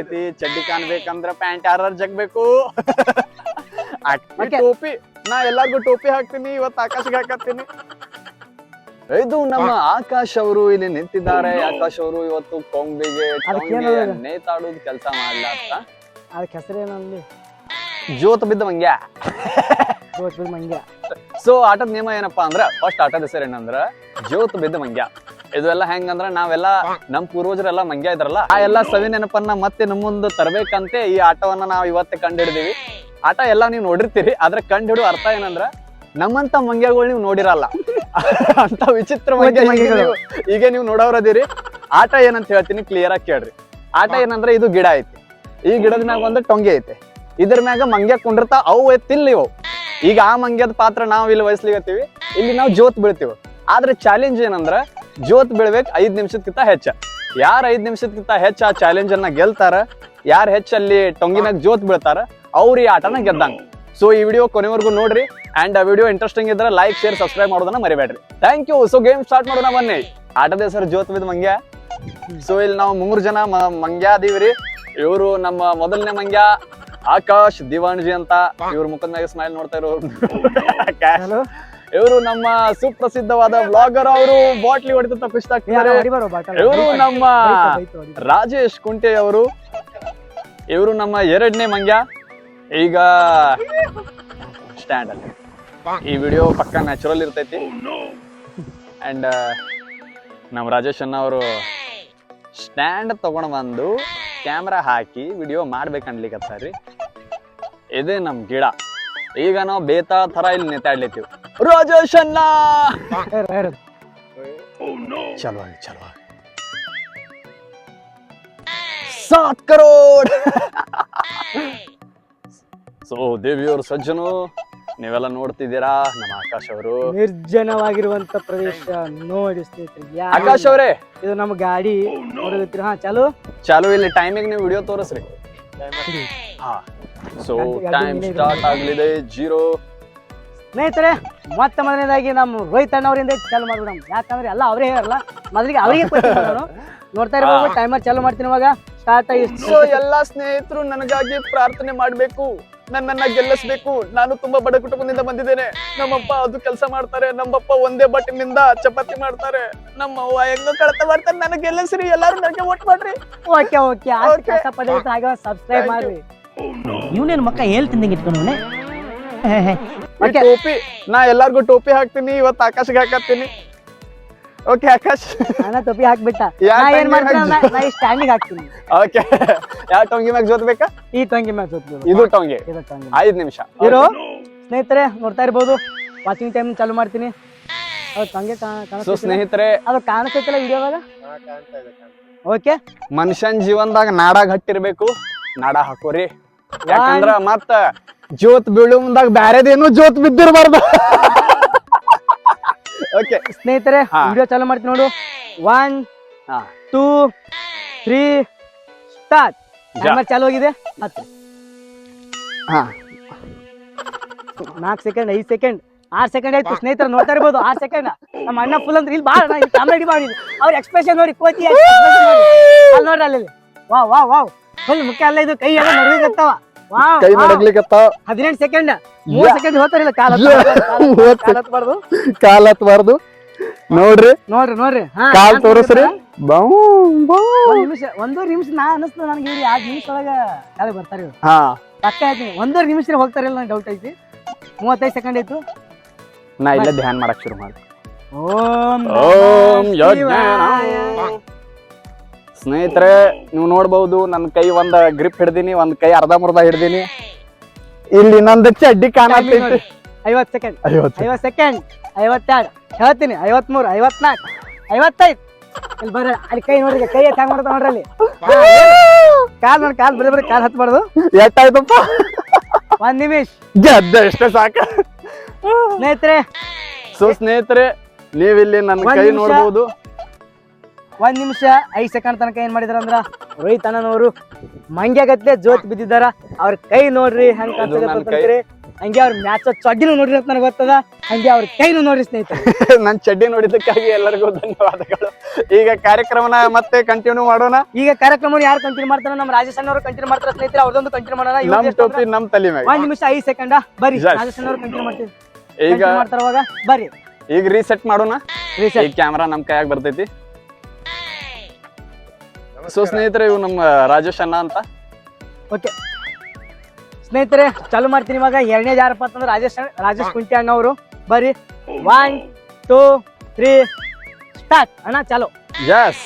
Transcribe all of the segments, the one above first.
ಐತಿ ಚಡ್ಡಿ ಕಾಣ್ಬೇಕಂದ್ರ ಪ್ಯಾಂಟ್ ಯಾರು ಜಗ್ಬೇಕು? ಟೋಪಿ ನಾ ಎಲ್ಲಾರ್ಗು ಟೋಪಿ ಹಾಕ್ತೀನಿ ಇವತ್ತು ಆಕಾಶಿಗೆ ಹಾಕತ್ತೀನಿ. ಇದು ನಮ್ಮ ಆಕಾಶ್ ಅವರು ಇಲ್ಲಿ ನಿಂತಿದ್ದಾರೆ. ಆಕಾಶ್ ಅವರು ಇವತ್ತು ಕೊಂಬಿಗೆ? ನೇತಾಡೋದು ಕೆಲಸ ಮಾಡ್ಲಾತ್ತ ಅದಕ್ಕೆ ಹೆಸರೇನಲ್ಲಿ ಜೋತ್ ಬಿದ್ದ ಮಂಗ್ಯ. ದೋಷ ಮಂಗ್ಯ. ಸೊ ಆಟದ ನಿಯಮ ಏನಪ್ಪಾ ಅಂದ್ರ ಫಸ್ಟ್ ಆಟದ ಹೆಸರು ಏನಂದ್ರ ಜೋತ್ ಬಿದ್ದ ಮಂಗ್ಯ. ಇದೆಲ್ಲ ಹೆಂಗಂದ್ರ ನಾವೆಲ್ಲ ನಮ್ ಪೂರ್ವಜರೆಲ್ಲ ಮಂಗ್ಯ ಇದ್ರಲ್ಲ ಆ ಎಲ್ಲಾ ಸವಿ ನೆನಪನ್ನ ಮತ್ತೆ ನಮ್ಮ ಮುಂದೆ ತರಬೇಕಂತೆ ಈ ಆಟವನ್ನ ನಾವು ಇವತ್ತೇ ಕಂಡಿಡಿದೀವಿ. ಆಟ ಎಲ್ಲ ನೀವು ನೋಡಿರ್ತೀರಿ ಆದ್ರೆ ಕಂಡಿಡು ಅರ್ಥ ಏನಂದ್ರ ನಮ್ಮಂತ ಮಂಗ್ಯಗಳು ನೀವು ನೋಡಿರಲ್ಲ. ಅಂತ ವಿಚಿತ್ರ ಮಂಗ್ಯ ಈಗ ನೀವು- ಈಗ ನೀವು ನೋಡೋರದಿರಿ ಆಟ ಏನಂತ ಹೇಳ್ತೀನಿ ಕ್ಲಿಯರ್ ಆಗಿ ಕೇಳ್ರಿ. ಆಟ ಏನಂದ್ರ ಇದು ಗಿಡ ಐತಿ. ಈ ಗಿಡದ ಮ್ಯಾಗ ಒಂದು ಟೊಂಗೆ ಐತಿ. ಇದ್ರ ಮ್ಯಾಗ ಮಂಗ್ಯ ಕುಂಡಿರ್ತಾ ಅವು ಎತ್ತಿಲ್ಲ ಇವು ಈಗ ಆ ಮಂಗ್ಯದ ಪಾತ್ರ ನಾವು ಇಲ್ಲಿ ವಹಿಸ್ಲಿಗತ್ತೀವಿ ಇಲ್ಲಿ ನಾವು ಜೋತ್ ಬೀಳ್ತೀವಿ. ಆದ್ರೆ ಚಾಲೆಂಜ್ ಏನಂದ್ರ ಜೋತ್ ಬಿಳ್ಬೇಕು ಐದು ನಿಮಿಷಕ್ಕಿಂತ ಹೆಚ್ಚ. ಯಾರು ಐದು ನಿಮಿಷದಕ್ಕಿಂತ ಹೆಚ್ಚ ಆ ಚಾಲೆಂಜ್ ಅನ್ನ ಗೆಲ್ತಾರ? ಯಾರು ಹೆಚ್ಚಲ್ಲಿ ಟೊಂಗಿನಾಗ ಜೋತ್ ಬೀಳ್ತಾರ? ಅವ್ರ ಈ ಆಟನ ಗೆದ್ದಂಗ. ಸೊ ಈ ವಿಡಿಯೋ ಕೊನೆವರೆಗೂ ನೋಡ್ರಿ. ಅಂಡ್ ಆ ವಿಡಿಯೋ ಇಂಟ್ರೆಸ್ಟಿಂಗ್ ಇದ್ರೆ ಲೈಕ್ ಶೇರ್ ಸಬ್ಸ್ಕ್ರೈಬ್ ಮಾಡೋದನ್ನ ಮರಿಬೇಡ್ರಿ. Thank you so game start ಮಾಡೋಣ ಬನ್ನಿ. ಆಟದ ಹೆಸರು ಜೋತ್ ಬಿದ್ ಮಂಗ್ಯ. ಸೊ ಇಲ್ಲಿ ನಾವು ಮೂರು ಜನ ಮಂಗ್ಯ ಅದೀವ್ರಿ ಇವರು ನಮ್ಮ ಮೊದಲನೇ ಮಂಗ್ಯ, ಆಕಾಶ್, ದಿವಾಣ್ಜಿ ಅಂತ. ಇವ್ರ ಮುಖದ ಮ್ಯಾಗ ಸ್ಮೈಲ್ ನೋಡ್ತಾ ಹಲೋ ಇವರು ನಮ್ಮ ಸುಪ್ರಸಿದ್ಧವಾದ ಬ್ಲಾಗರ್ ಅವರು ಬಾಟ್ಲಿ ಹೊಡೆದಂತ ಬಾಟಲ್. ಇವರು ನಮ್ಮ ರಾಜೇಶ್ ಕುಂಟೆ ಅವರು ಇವರು ನಮ್ಮ ಎರಡನೇ ಮಂಗ್ಯ. ಈಗ ಸ್ಟ್ಯಾಂಡ್ ಅಲ್ಲಿ. ಈ ವಿಡಿಯೋ ಪಕ್ಕ ನ್ಯಾಚುರಲ್ ಇರ್ತೈತಿ. ಅಂಡ್ ನಮ್ಮ ರಾಜೇಶ್ ಅಣ್ಣ ಅವರು ಸ್ಟ್ಯಾಂಡ್ ತಗೊಂಡ್ ಬಂದು ಕ್ಯಾಮ್ರಾ ಹಾಕಿ ವಿಡಿಯೋ ಮಾಡ್ಬೇಕನ್ಲಿಕತ್ತಾರ್ರಿ. ಇದೇ ನಮ್ ಗಿಡ. ಈಗ ನಾವು ಬೇತಾ ತರ ಇಲ್ಲಿ ನೇತಾಡ್ಲಿತ್ತೀವಿ ರಾಜೇಶ್ ಅಣ್ಣ. ಚಲೋ ಆಗಿ ಚಲೋ ಆಗಿ ಸಾತ್ ಕರೋಡ್. ಸೊ ದೇವಿಯವರು ಸಜ್ಜನು ನೀವೆಲ್ಲ ನೋಡ್ತಿದ್ದೀರಾ? ನಮ್ಮ ಆಕಾಶ್ ಅವರು. ನಿರ್ಜನವಾಗಿರುವಂತ ಪ್ರದೇಶ ನೋಡಿ ಸ್ನೇಹಿತರೆ ಆಕಾಶ್ ಅವರೇ. ಇದು ನಮ್ಮ ಗಾಡಿ. ನೋಡಿದ್ರಿ ಹಾ ಚಾಲು. ಚಾಲು ಇಲ್ಲಿ ಟೈಮಿಂಗ್ ನೀವು ವಿಡಿಯೋ ತೋರಿಸ್ರಿ. ಹಾ. ಸೊ ಟೈಮ್ ಸ್ಟಾರ್ಟ್ ಆಗ್ಲಿದೆ ಜೀರೋ ಸ್ನೇಹಿತರೆ ಮತ್ತೆ ಮೊದಲನೇದಾಗಿ ನಮ್ಮ ರೋಹಿತ್ ಅಣ್ಣವರಿಂದ ಚಾಲು ಮಾಡೋಣ ಯಾಕಂದ್ರೆ ಎಲ್ಲ ಅವರೇ ಹೇಳಲ್ಲ ಮೊದಲಿಗೆ ಅವರಿಗೆ ನಾನು. ನೋಡ್ತಾ ಇರ್ಬೋದು ಟೈಮರ್ ಚಾಲು ಮಾಡ್ತೀನಿ ಇವಾಗ. ಸ್ಟಾರ್ಟ್ ಆಗಿ ಎಲ್ಲಾ ಸ್ನೇಹಿತರು ನನಗಾಗಿ ಪ್ರಾರ್ಥನೆ ಮಾಡ್ಬೇಕು ನನ್ನನ್ನ ಗೆಲ್ಲಿಸ್ಬೇಕು. ನಾನು ತುಂಬಾ ಬಡ ಕುಟುಂಬದಿಂದ ಬಂದಿದ್ದೇನೆ. ನಮ್ಮಪ್ಪ ಅದು ಕೆಲಸ ಮಾಡ್ತಾರೆ ನಮ್ಮಪ್ಪ ಒಂದೇ ಬಟ್ಟಿನಿಂದ ಚಪಾತಿ ಮಾಡ್ತಾರೆ. ನಮ್ಮ ಅವ್ವ ಹೆಂಗೋ ಕಳತ ಮಾಡ್ತಾರೆ ನನಗೆ ಗೆಲ್ಲಿಸ್ರಿ ಎಲ್ಲರೂ ನನಗೆ ಓಟ್ ಮಾಡ್ರಿ. Okay okay. ಸಬ್ಸ್ಕ್ರೈಬ್ ಮಾಡ್ರಿ. ಇವನೇನು ಮಕ್ಕ ಹೇಳ್ತಿದ್ದಂಗೆ Okay. ಟೋಪಿ ನಾ ಎಲ್ಲಾರ್ಗು ಟೋಪಿ ಹಾಕ್ತೀನಿ ಇವತ್ತು ಆಕಾಶಕ್ಕೆ ಹಾಕತ್ತೀನಿ. ಓಕೆ ಆಕಾಶ್. ನಾ ಟೋಪಿ ಹಾಕ್ಬಿಟ್ಟ. ನಾ ಏನ್ ಮಾಡ್ತೀನಿ ಅಂದ್ರೆ ನಾ ಈ ಸ್ಟ್ಯಾಂಡಿಗೆ ಹಾಕ್ತೀನಿ. ಓಕೆ ಯಾವ ಟೊಂಗಿ ಮ್ಯಾಗ ಜೋತ್ಬೇಕಾ ಈ ಟೊಂಗಿ ಮ್ಯಾಚ್ ಇದು ಟೊಂಗಿ. ಇದು ಟೊಂಗಿ ಐದ್ ನಿಮಿಷ. ಇರೋ. ಸ್ನೇಹಿತರೆ ನೋಡ್ತಾ ಇರ್ಬೋದು. ವಾಚಿಂಗ್ ಟೈಮ್ ಚಾಲು ಮಾಡ್ತೀನಿ. ಅದು ಸೊ ಸ್ನೇಹಿತರೆ. ಅದು ಕಾಣಿಸ್ತೈತಲ್ಲ ವಿಡಿಯೋದಾಗ ಓಕೆ ಮನುಷ್ಯನ್ ಜೀವನದಾಗ ನಾಡ ಗಟ್ಟಿರ್ಬೇಕು ನಾಡ ಹಾಕೋರಿ. ಯಾಕಂದ್ರ ಮತ್ತ ಜೋತ್ ಬೀಳು ಮುಂದಾಗ ಬ್ಯಾರೆದೇನು ಜೋತ್ ಬಿದ್ದಿರಬಾರ್ದು. ಓಕೆ ಸ್ನೇಹಿತರೆ ಹಾ. ವಿಡಿಯೋ ಚಾಲು ಮಾಡ್ತೀನಿ ನೋಡು. ಒನ್ ಹಾ. ಟೂ ತ್ರೀ ಸ್ಟಾರ್ಟ್ ಜಾ. ಟೈಮರ್ ಚಾಲು ಹೋಗಿದೆ. ಹತ್ತು. ಹಾ. ನಾಲ್ಕು ಸೆಕೆಂಡ್ ಐದು ಸೆಕೆಂಡ್ ಆರು ಸೆಕೆಂಡ್ ಆಯ್ತು. ಸ್ನೇಹಿತರ ನೋಡ್ತಾ ಇರ್ಬೋದು. ಆರು ಸೆಕೆಂಡ್ ನಮ್ಮ ಅಣ್ಣ ಫುಲ್ ಅಂದ್ರೆ ಇಲ್ಲಿ ಬಾಳ ಕಾಮಿಡಿ ಮಾಡಿ ಅವ್ರ ಎಕ್ಸ್ಪ್ರೆಷನ್ ನೋಡಿ ಕೋತಿ expression ನೋಡಿ. ಅಲ್ಲಿ ನೋಡ್ರಿ ಅಲ್ಲಿ ವಾ ವಾ ವಾವ್ ಫುಲ್ ಮುಖ್ಯ ಅಲ್ಲ ಇದು. ಕೈ ಎಲ್ಲ ನಡೆದಿರ್ತಾವ ಕೈ. ನಡಗ್ಲಿಕತ್ತ? ಹದಿನೆಂಟು ಸೆಕೆಂಡ್ ಮೂರ್ ಸೆಕೆಂಡ್ ಹೋಗ್ತಾರಿಲ್ಲ ಕಾಲ ಹತ್ಬಾರ್ದು ಕಾಲ ಹತ್ಬಾರ್ದು ನೋಡ್ರಿ. ನೋಡ್ರಿ ನೋಡ್ರಿ. ಕಾಲ್ ನಾನ್ ತೋರಿಸ್ರಿ. ನೋಡಿದ್ರ ಬೌ, ಬೌ. ಒಂದ್ ನಿಮಿಷ ಒಂದೂವರೆ ನಿಮಿಷ ನಾ ಅನಿಸ್ತು ನನಗೆ ಇವ್ರು ಎರಡು ನಿಮಿಷ ಒಳಗ ಕಾಲಿಗೆ ಬರ್ತಾರೆ ಇವ್ರು. ಹಾ. ಪಕ್ಕ ಹೇಳ್ತೀನಿ ಒಂದೂವರೆ ನಿಮಿಷ ಹೋಗ್ತಾರಿಲ್ಲ ನಂಗೆ ಡೌಟ್ ಐತಿ. ಮೂವತ್ತೈದು ಸೆಕೆಂಡ್ ಆಯ್ತು. ನಾ ಇಲ್ಲ ಧ್ಯಾನ ಮಾಡಕ್ ಶುರು ಮಾಡಿ ಓಂ ಓಂ. ಸ್ನೇಹಿತರೆ ನೀವು ನೋಡ್ಬಹುದು ನನ್ನ ಕೈ ಒಂದ್ ಗ್ರಿಪ್ ಹಿಡ್ದೀನಿ ಒಂದ್ ಕೈ ಅರ್ಧ ಮುರ್ಧ ಹಿಡ್ದೀನಿ. ಇಲ್ಲಿ ನಂದು ಚಡ್ಡಿ Timing ಕಾಣತೈತಿ ನೋಡಿ. ಸೆಕೆಂಡ್ ಐವತ್ತು. ಐವತ್ತು ಸೆಕೆಂಡ್ ಐವತ್ತೆರಡು. ಹೇಳ್ತೀನಿ ಐವತ್ಮೂರು ಐವತ್ನಾಲ್ಕು ಐವತ್ತೈದು. ಇಲ್ಲಿ ಬರ್ರಿ ಅಲ್ಲಿ ಕೈ ನೋಡ್ರಿ ಕೈ ಎತ್ತ ಹಂಗ್ ಮಾಡ್ತಾ ನೋಡ್ರಿ ಅಲ್ಲಿ. ಕಾಲ್ ನೋಡಿ ಕಾಲ್ ಬರೀ ಬರೀ ಕಾಲ್ ಹತ್ಬಾರ್ದು. ಎಷ್ಟಾಯ್ತಪ್ಪ? ಒಂದ್ ನಿಮಿಷ. ಗೆದ್ದ ಎಷ್ಟೇ ಸಾಕ. ಸ್ನೇಹಿತರೆ. ಸೊ ಸ್ನೇಹಿತರೆ ನೀವಿಲ್ಲಿ ನನ್ನ ಕೈ. ನೋಡ್ಬೋದು. ಒಂದ್ ನಿಮಿಷ ಐದ್ ಸೆಕೆಂಡ್ ತನಕ ಏನ್ ಮಾಡಿದಾರ ಅಂದ್ರ ರೋಹಿತ್ ಅಣ್ಣನವರು ಮಂಗ್ಯಗತ್ಲೆ ಜೋತ್ ಬಿದ್ದಿದಾರ ಅವ್ರ ಕೈ ನೋಡ್ರಿ ಹೆಂಗ್. ಕಾಣ್ತದೆ ಹಂಗೆ ಅವ್ರ ಮ್ಯಾಚ್ ಚಡ್ಡಿನೂ ನೋಡ್ರಿ ಅಂತ ನನಗೆ ಗೊತ್ತದ. ಹಂಗೆ ಅವ್ರ ಕೈನೂ ನೋಡ್ರಿ ಸ್ನೇಹಿತರೆ. ನನ್ ಚಡ್ಡಿ ನೋಡಿದ್ದಕ್ಕಾಗಿ ಎಲ್ಲರಿಗೂ ಧನ್ಯವಾದಗಳು. ಈಗ ಕಾರ್ಯಕ್ರಮನ ಮತ್ತೆ ಕಂಟಿನ್ಯೂ ಮಾಡೋಣ? ಈಗ ಕಾರ್ಯಕ್ರಮ ಯಾರು ಕಂಟಿನ್ಯೂ ಮಾಡ್ತಾರ ನಮ್ಮ ರಾಜೇಶ್ ಅವರು ಕಂಟಿನ್ಯೂ ಮಾಡ್ತಾರೆ ಸ್ನೇಹಿತರೆ ಅವ್ರದೊಂದು ಕಂಟಿನ್ಯೂ ಮಾಡೋಣ. ನಮ್ ಟೋಪಿ ನಮ್ ತಲೆ ಮೇಲೆ ಒಂದ್ ನಿಮಿಷ ಐದು ಸೆಕೆಂಡ ಬರ್ರಿ. ರಾಜೇಶ್ ಅವರು ಕಂಟಿನ್ಯೂ ಮಾಡ್ತೀವಿ. ಈಗ ಮಾಡ್ತಾರ ಬರ್ರಿ. ಈಗ ರೀಸೆಟ್ ಮಾಡೋಣ? ರೀಸೆಟ್ ಕ್ಯಾಮ್ರಾ ನಮ್ ಕೈಯಾಗ ಬರ್ತೈತಿ. ಸೊ ಸ್ನೇಹಿತರೆ ಇವು ನಮ್ಮ ರಾಜೇಶ್ ಅಣ್ಣ ಅಂತ. ಓಕೆ ಸ್ನೇಹಿತರೆ ಚಾಲು ಮಾಡ್ತೀನಿ ಇವಾಗ. ಎರಡನೇ ಯಾರಪ್ಪ ಅಂತಂದ್ರೆ ರಾಜೇಶ್ ರಾಜೇಶ್ ಕುಂಟಿ ಅಣ್ಣ ಅವರು. ಬರೀ ಒನ್ ಟೂ ತ್ರೀ ಸ್ಟಾರ್ಟ್ ಅಣ್ಣ ಚಾಲು. ಎಸ್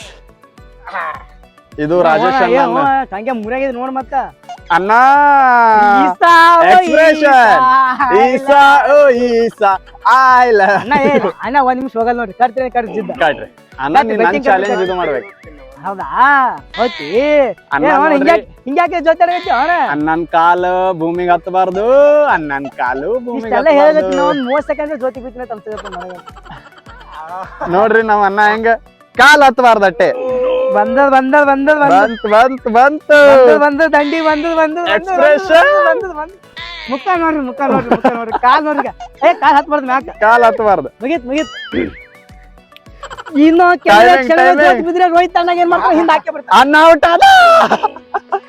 ಇದು ರಾಜೇಶ್ ಅಣ್ಣ ಹಂಗೆ ಮುರಿಯಾಗಿದೆ ನೋಡ್ ಮತ್ತ. ಅಣ್ಣ. ಈಸಾ, ಓ. ಈಸಾ. ಆಯ್ಲ ಅಣ್ಣ ಅಣ್ಣ ಒಂದ್ ನಿಮಿಷ ಹೋಗಲ್ಲ ನೋಡ್ರಿ. ಕರ್ತೀನಿ ಕಾಡ್ರಿ ಅಣ್ಣ ಯಾಕೆ ನೀನ್ ನನ್ betting ಚಾಲೆಂಜ್ ಇದು ಮಾಡ್ಬೇಕು. ಹೌದಾ? ಅಣ್ಣ ಹಿಂಗ್ಯಾಕೆ ಜೊತೆ ನನ್ ಕಾಲು ಭೂಮಿಗೆ ಹತ್ತಬಾರ್ದು ಅಣ್ಣನ್ ಕಾಲು ಭೂಮಿಗೆ ಒಂದ್ ಮೂವತ್ ಸೆಕೆಂಡ್ ಜೊತೆ ಬಿತ್ತಿನ ನೋಡ್ರಿ ನಮ್ ಅಣ್ಣ ಹೆಂಗ ಕಾಲ್ ಹತ್ತಬಾರ್ದು ಅಟ್ಟೆ. ಬಂದದ್ ಬಂದದ್ ಬಂದದ್ ಬಂತ್ ಬಂತ್ ಬಂತು. ಬಂದದ್ ಬಂದದ್ ದಂಡಿ ಬಂದದ್ ಬಂದದ್. ಬಂದದ್ ಬಂದದ್ ಮುಖ ನೋಡ್ರಿ ಮುಖ ನೋಡ್ರಿ ಮುಖ ನೋಡ್ರಿ. ಕಾಲ್ ನೋಡ್ರಿ ಏ ಕಾಲ್ ಹತ್ಬಾರ್ದು ಮ್ಯಾಕ. ಕಾಲ್ ಹತ್ತಬಾರ್ದು ಮುಗೀತ್ ಮುಗೀತ್. ಇನ್ನು ಬಿದ್ರೆ ರೋಹಿತ್ ಅಣ್ಣ ಏನ್ ಮಾಡ್ತಾರೆ ಹಿಂದೆ ಹಾಕಿ ಬಿಡ್ತಾರೆ ಅಣ್ಣ ಔಟ್ ಆದ.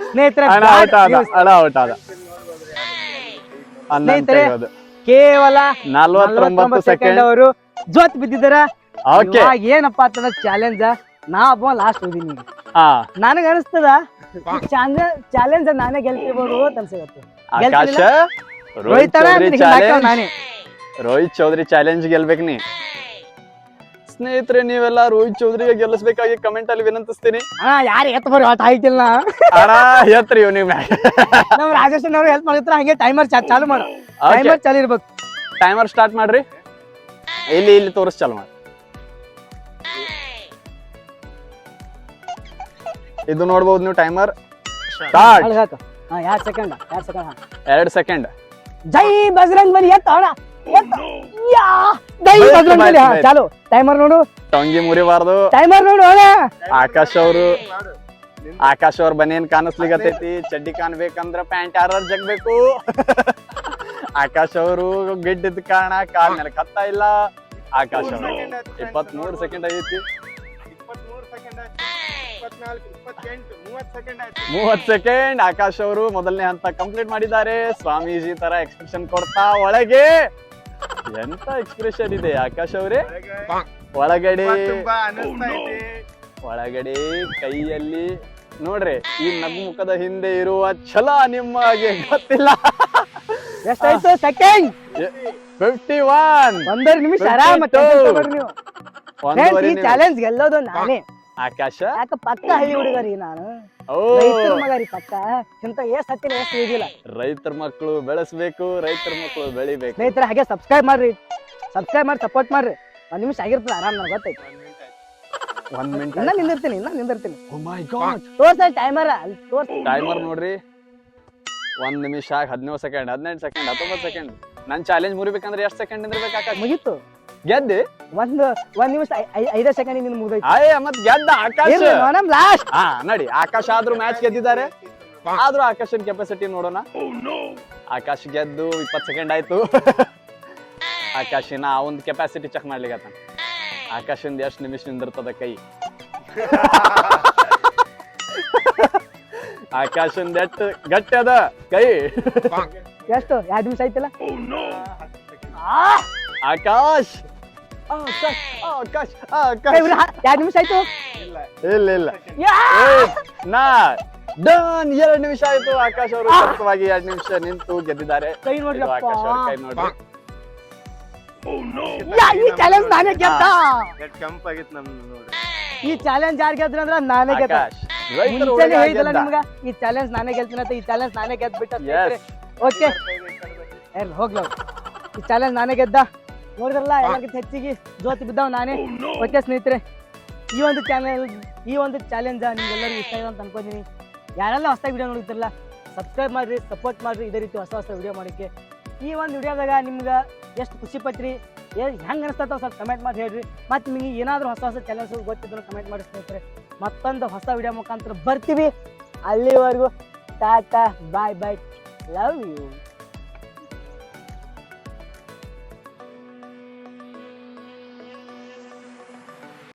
ಸ್ನೇಹಿತರೆ ಅಣ್ಣ ಔಟ್ ಆದ. ಅಣ್ಣ ಔಟ್ ಆದ. ಅಣ್ಣ. ಕೇವಲ ನಲ್ವತ್ತೊಂಬತ್ತು ಸೆಕೆಂಡ್ ಅವರು ಜೋತ್ ಬಿದ್ದಿದ್ದಾರೆ ಏನಪ್ಪಾ ಅಂತಂದ್ರೆ ಚಾಲೆಂಜ್ ನಾ ಒಬ್ಬ ಲಾಸ್ಟ್ ಓದಿನಿ ನನಗ ಅನಿಸ್ತದ ಚಾಲೆಂಜ್ ನಾನೇ ಗೆಲ್ತಿರ್ಬೋದು ಅಂತ ಅನ್ಸಿಗತ್ತೆ ರೋಹಿತ್ ಚೌಧರಿ ಚಾಲೆಂಜ್ ಗೆಲ್ಬೇಕು ನೀ. ಸ್ನೇಹಿತರೆ ನೀವೆಲ್ಲ ರೋಹಿತ್ ಚೌಧರಿಗೆ ಗೆಲ್ಲಿಸ್ಬೇಕಾಗಿ ಕಮೆಂಟ್ ಅಲ್ಲಿ ವಿನಂತಿಸ್ತೀನಿ. ಅಣ್ಣ ಯಾರು ಎತ್ತ ಬರೋ ಆಟ ಆಯ್ತಿಲ್ಲ ಅಣ್ಣ ಎತ್ರಿ ಇವ್ ಮ್ಯಾಗ ನಮ್ಮ ರಾಜೇಶ್ ಅವ್ರು ಹೆಲ್ಪ್ ಮಾಡಿದ್ರ ಹಂಗೆ ಟೈಮರ್ ಚಾಲು ಮಾಡು. ಟೈಮರ್ ಚಾಲು ಇರ್ಬೇಕು. ಟೈಮರ್ ಸ್ಟಾರ್ಟ್ ಮಾಡ್ರಿ. ಇಲ್ಲಿ ಇಲ್ಲಿ ತೋರಿಸ್ ಚಾಲು ಮಾಡಿ. ಇದು ನೋಡ್ಬೋದು ನೀವು ಟೈಮರ್ ಸ್ಟಾರ್ಟ್ ಹಾ ಎರಡ್ ಸೆಕೆಂಡ್ ಎರಡ್ ಸೆಕೆಂಡ್ ಎರಡ್ ಸೆಕೆಂಡ್ ಜೈ ಬಜರಂಗ್ ಬಲಿ ಎತ್ತ ಅಣ್ಣ ಚಾಲು. ಟೈಮರ್ ನೋಡು. ಟೊಂಗಿ ಮುರಿಬಾರ್ದು. ಟೈಮರ್ ನೋಡು ಆಕಾಶ್ ಅವರು ಆಕಾಶ್ ಅವ್ರ ಬನೇನ್ ಕಾಣಿಸ್ಲಿಕತ್ತೈತಿ? ಚಡ್ಡಿ ಕಾಣ್ಬೇಕಂದ್ರ ಪ್ಯಾಂಟ್ ಯಾರು ಜಗ್ಬೇಕು? ಆಕಾಶ್ ಅವರು ಗಿಡ್ಡದ ಕಾರಣ ಕಾಲ್ ನೆಲ ಕತ್ತಾ ಇಲ್ಲ. ಆಕಾಶ್ ಅವರು ಇಪ್ಪತ್ ಮೂರು ಸೆಕೆಂಡ್ ಆಗೈತಿ. ಮೂವತ್ ಸೆಕೆಂಡ್ ಆಕಾಶ್ ಅವರು ಮೊದಲನೇ ಹಂತ ಕಂಪ್ಲೀಟ್ ಮಾಡಿದ್ದಾರೆ. ಸ್ವಾಮೀಜಿ ತರ ಎಕ್ಸ್ಪ್ರೆಷನ್ ಕೊಡ್ತಾ ಒಳಗೆ. ಎಂತ ಎಕ್ಸ್ಪ್ರೆಷನ್ ಇದೆ ಆಕಾಶ್ ಅವರೇ? ಒಳಗಡೆ ಒಳಗಡೆ ಕೈಯಲ್ಲಿ ನೋಡ್ರಿ ಈ ನಗುಮುಖದ ಹಿಂದೆ ಇರುವ ಛಲ ನಿಮಗೆ ಗೊತ್ತಿಲ್ಲ. ಎಷ್ಟಾಯ್ತು? ಸೆಕೆಂಡ್ ಫಿಫ್ಟಿ ಒನ್ ಒಂದೂವರೆ ನಿಮಿಷ ಆರಾಮ ನೀವು. ಚಾಲೆಂಜ್ ಗೆಲ್ಲೋದು ನಾನೇ. ಆಕಾಶ? ಯಾಕ ಪಕ್ಕ ಹಳ್ಳಿ ಹುಡುಗರಿ ನಾನು. ಓ. ರೈತರ ಮಗ ರೀ ಪಕ್ಕ ಇಂತ ಎಷ್ಟ್ ಹತ್ತಿರ ಎಷ್ಟು ಇದಿಲ್ಲ. ರೈತರ ಮಕ್ಕಳು ಬೆಳೆಸ್ಬೇಕು ರೈತರ ಮಕ್ಕಳು ಬೆಳಿಬೇಕು. ಸ್ನೇಹಿತರೆ ಹಾಗೆ ಸಬ್ಸ್ಕ್ರೈಬ್ ಮಾಡ್ರಿ. ಸಬ್ಸ್ಕ್ರೈಬ್ ಮಾಡಿ ಸಪೋರ್ಟ್ ಮಾಡ್ರಿ. ಒಂದ್ ನಿಮಿಷ ಆಗಿರ್ತದೆ ಆರಾಮ್ ನನಗೆ ಗೊತ್ತೈತಿ ಒಂದ್ ಮಿನಿಟ್ ಇನ್ನ ನಿಂದಿರ್ತೀನಿ ಇನ್ನ ನಿಂದಿರ್ತೀನಿ. ಓ ಮೈ ಗಾಡ್ ತೋರ್ಸ ಟೈಮರ್ ಅಲ್ಲಿ ತೋರ್ಸ. ಟೈಮರ್ ನೋಡ್ರಿ. ಒಂದ್ ನಿಮಿಷ ಹದಿನೇಳು ಸೆಕೆಂಡ್ ಹದಿನೆಂಟು ಸೆಕೆಂಡ್ ಹತ್ತೊಂಬತ್ತು ಸೆಕೆಂಡ್ ನನ್ ಚಾಲೆಂಜ್ ಮುರಿಬೇಕಂದ್ರೆ ಎಷ್ಟು ಸೆಕೆಂಡ್ ನಿಂದಿರ್ಬೇಕು ಆಕಾಶ? ಮುಗೀತು. ಗೆದ್ದೆ. ಒಂದ್ ಒಂದ್ ನಿಮಿಷ ಐದ ಐ- ಐದೇ ಸೆಕೆಂಡ್ ನಿನ್ ಮುಗ್ದೈತಿ ಮತ್ ಗೆದ್ದ ಆಕಾಶ. ಇರ್ಲಿ ನೋಡಮ್ ಲಾಸ್ಟ್ ಹಾ ನಡಿ ಆಕಾಶ ಆದ್ರೂ ಮ್ಯಾಚ್ ಗೆದ್ದಿದ್ದಾರೆ. ಆದ್ರೂ ಆಕಾಶನ್ ಕೆಪಾಸಿಟಿ ನೋಡೋಣ. ಆಕಾಶ್ ಗೆದ್ದು ಇಪ್ಪತ್ ಸೆಕೆಂಡ್ ಆಯ್ತು. ಆಕಾಶಿನ ಒಂದು ಕೆಪಾಸಿಟಿ ಚೆಕ್ ಮಾಡ್ಲಿಕ್ಕೆ ಆಕಾಶಿಂದ ಎಷ್ಟು ನಿಮಿಷ ನಿಂದಿರ್ತದ ಕೈ? ಆಕಾಶಿಂದ ಎಷ್ಟು ಗಟ್ಟಿ ಅದ ಕೈ? ಎಷ್ಟು? ಎರಡು ನಿಮಿಷ ಆಯ್ತಲ್ಲ? ಆಕಾಶ್! ಎರಡ್ ನಿಮಿಷ ಆಯ್ತು? ಇಲ್ಲ ಇಲ್ಲ. ನಾ ಡನ್ ಎರಡು ನಿಮಿಷ ಆಯ್ತು. ಆಕಾಶ್ ಅವರು ಸತತವಾಗಿ ಎರಡು ನಿಮಿಷ ನಿಂತು ಗೆದ್ದಿದ್ದಾರೆ. ಕೈ ನೋಡ್ರಪ್ಪ ಆಕಾಶ್ ಅವ್ರ ಕೈ ನೋಡ್ರಿ. ಯಾ, ಈ ಚಾಲೆಂಜ್ ನಾನೇ ಗೆದ್ದ? ಕೆಂಪಾಗಿತ್ತು ನಮ್ ನೋಡಿ. ಈ ಚಾಲೆಂಜ್ ಯಾರು ಗೆದ್ರ ಅಂದ್ರ ನಾನೇ ಗೆದ್ದ. ಮುಂಚೆನೆ ಹೇಳಿದಲ್ಲ ನಿಮ್ಗ ಈ ಚಾಲೆಂಜ್ ನಾನೇ ಗೆಲ್ತೀನಿ ಅಂತ ಈ ಚಾಲೆಂಜ್ ನಾನೇ ಗೆದ್ಬಿಟ್ಟ Yes. ಓಕೆ ಹೋಗ್ಲ. ಈ ಚಾಲೆಂಜ್ ನಾನೇ ಗೆದ್ದ. ನೋಡಿದ್ರಲ್ಲ? ಎಲ್ಲಕ್ಕಿಂತ ಹೆಚ್ಚಿಗೆ ಜೋತಿ ಬಿದ್ದಾವ್ ನಾನೇ. ಓಕೆ ಸ್ನೇಹಿತರೆ ಈ ಒಂದು ಚಾನಲ್ ಈ ಒಂದು ಚಾಲೆಂಜ್ ನಿಮ್ಗೆಲ್ಲರಿಗೂ ಇಷ್ಟ ಆಗಿದೆ ಅಂತ ಅನ್ಕೊಂಡಿನಿ ಯಾರೆಲ್ಲ ಹೊಸ ವಿಡಿಯೋ ನೋಡಿದ್ರಲ್ಲ ಸಬ್ಸ್ಕ್ರೈಬ್ ಮಾಡ್ರಿ ಸಪೋರ್ಟ್ ಮಾಡ್ರಿ ಇದೇ ರೀತಿ ಹೊಸ ಹೊಸ ವಿಡಿಯೋ ಮಾಡೋಕ್ಕೆ. ಈ ಒಂದು ವಿಡಿಯೋದಾಗ ನಿಮ್ಗೆ ಎಷ್ಟು ಖುಷಿ ಪಟ್ರಿ? ಹೆಂಗೆ ಅನಿಸ್ತದ ಸ್ವಲ್ಪ ಕಮೆಂಟ್ ಮಾಡಿ ಹೇಳ್ರಿ. ಮತ್ತು ನಿಮಗೆ ಏನಾದರೂ ಹೊಸ ಹೊಸ ಚಾಲೆಂಜ್ ಗೊತ್ತಿದ್ರು ಕಮೆಂಟ್ ಮಾಡಿ ಸ್ನೇಹಿತರೆ. ಮತ್ತೊಂದು ಹೊಸ ವಿಡಿಯೋ ಮುಖಾಂತರ ಬರ್ತೀವಿ. ಅಲ್ಲಿವರೆಗೂ Tata bye bye love you